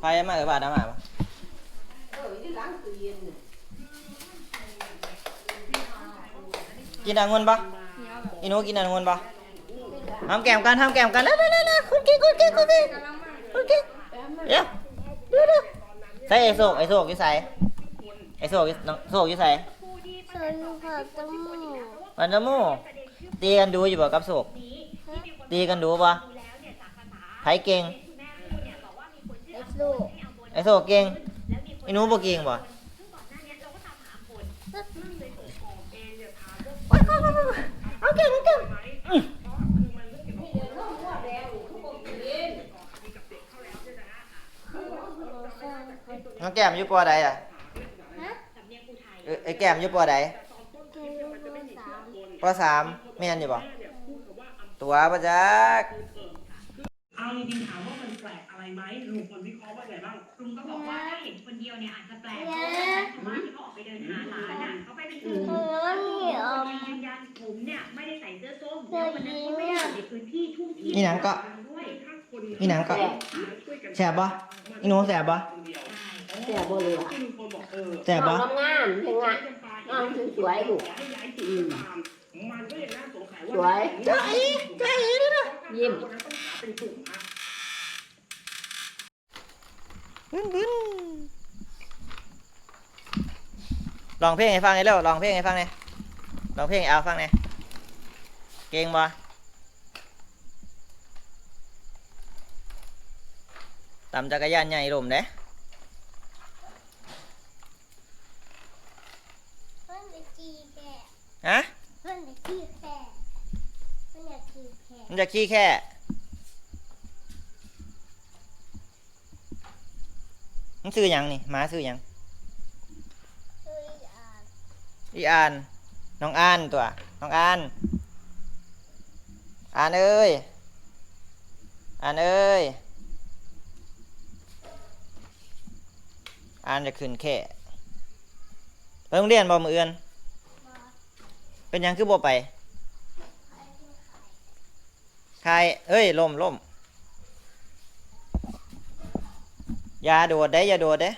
ไปมาเออบาดน้ำมาปะเออที่ล้างเย็นน่ะกินองุ่นปะอีหนูกินองุ่นปะทำแกมกันทำแกมกันเร็วเร็วเร็วคุณกินคุณกินคุณกินคุณกินเดี๋ยวเดี๋ยวเดี๋ยวใส่ไอโศกไอโศกยี่ใส่ไอโศกน้องโศกยี่ใส่ชนผักจมูกมันจะมู่ตีกันดูอยู่บ่กับโศกตีกันดูปะไผเก่ง สู้ไอ้โศกเก่งไอ้หนูบ่เก่งบ่เอาเก่งเก่งน้องแก้มอยู่ปอใดอะเอ้ยไอ้แก้มอยู่ปอใดปอสามแม่นอยู่บ่ตัวประจักษ์เอาจริงๆถามว่ามันแปลกอะไรไหมลุงพลวิเคราะห์ เดียวเนี่ยอาจจะแปลกเพราะว่าชาวบ้านที่เขาออกไปเดินหาหลานน่ะเขาไปเป็นกลุ่มแล้วนี่อมยืนยันผมเนี่ยไม่ได้ใส่เสื้อส้มแล้ววันนั้นก็ไม่ได้อยู่ในพื้นที่ทุ่งที่นี่หนังก็ ด้วยถ้าคนนี่หนังก็แสบบ่อีหนูแสบบ่คนเดียวเสียบ่เลยว่ะที่ลุงพลบอกเออแสบบ่งามงามๆเป็นไงงามสวยๆลูกให้ย้ายจุดก็ตามมันก็ยังน่าสงสัยว่าสวยจ้าอีจ้าอีนี่นะยิ้มคนนั้นต้องหาเป็นกลุ่มอะบึ้นบึ้น ลองเพลงให้ฟังหน่อยเร็วลองเพลงให้ฟังหน่อยลองเพลงให้เอาฟังหน่อยเก่งบ่ตำจักรยานใหญ่ลมเด้เพื่อนจะกีแก่ฮะเพื่อนจะกีแก่เพื่อนจะกีแก่มันจะขี้แค่มันซื้อหยังนี่หมาซื้อหยัง คืออ่าน อีอาน น้องอานตัว น้องอานอานเอ้ยอานเอ้ยอานจะขึ้นแค่ไปโรงเรียนบ่มือเอือน เป็นยังคือบ่ไปใครเป็นใครใครเอ้ยล่มล่มอย่าโดดได้อย่าโดดเด้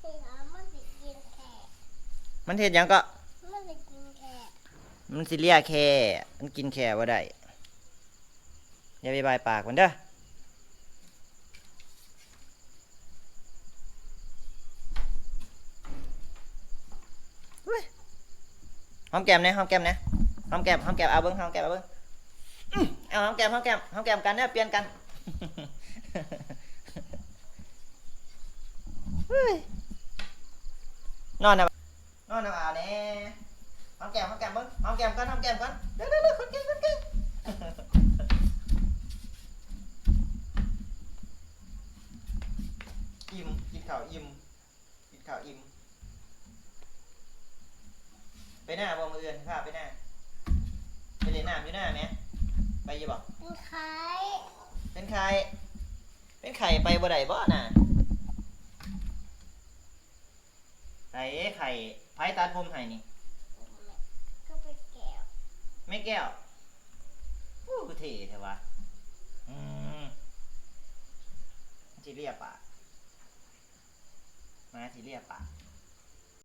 เป็นอ่านมันจะกินแก่ มันเห็ดหยังก็ มันจะกินแก่มันสิเลียแค่ มันกินแค่บ่ได้ อย่าไปบายปากมันเด้อเฮ้ยหอมแก้มเนี่ยหอมแก้มเนี่ยหอมแก้มหอมแก้มเอาเบิ้งหอมแก้มเอาเบิ้งอื้อเอาหอมแก้มหอมแก้มหอมแก้มกันเนี่ยเปลี่ยนกันเฮ้ยนอนนะ นอนนะอ่าเนี่ยหอมแก้มหอมแก้มเบิ้งหอมแก้มกันหอมแก้มกันเร็วเร็วเร็วคนเก่งคนเก่งอิ่มกินข้าวอิ่มกินข้าวอิ่มไปหน้าบ่มืออื่นข้าไปหน้าไปเล่นน้ำอยู่หน้าไหมไปอยี่บ่เป็นใครเป็นใครเป็นไข่ไปบ่ได้บ่น่ะ ไข่ไข่ไผตัดผมให้นี่ก็ไปแก้วไม่แก้วโอ้กูเท่เถอะวะอืมจิเลียปากมาจิเลียปาก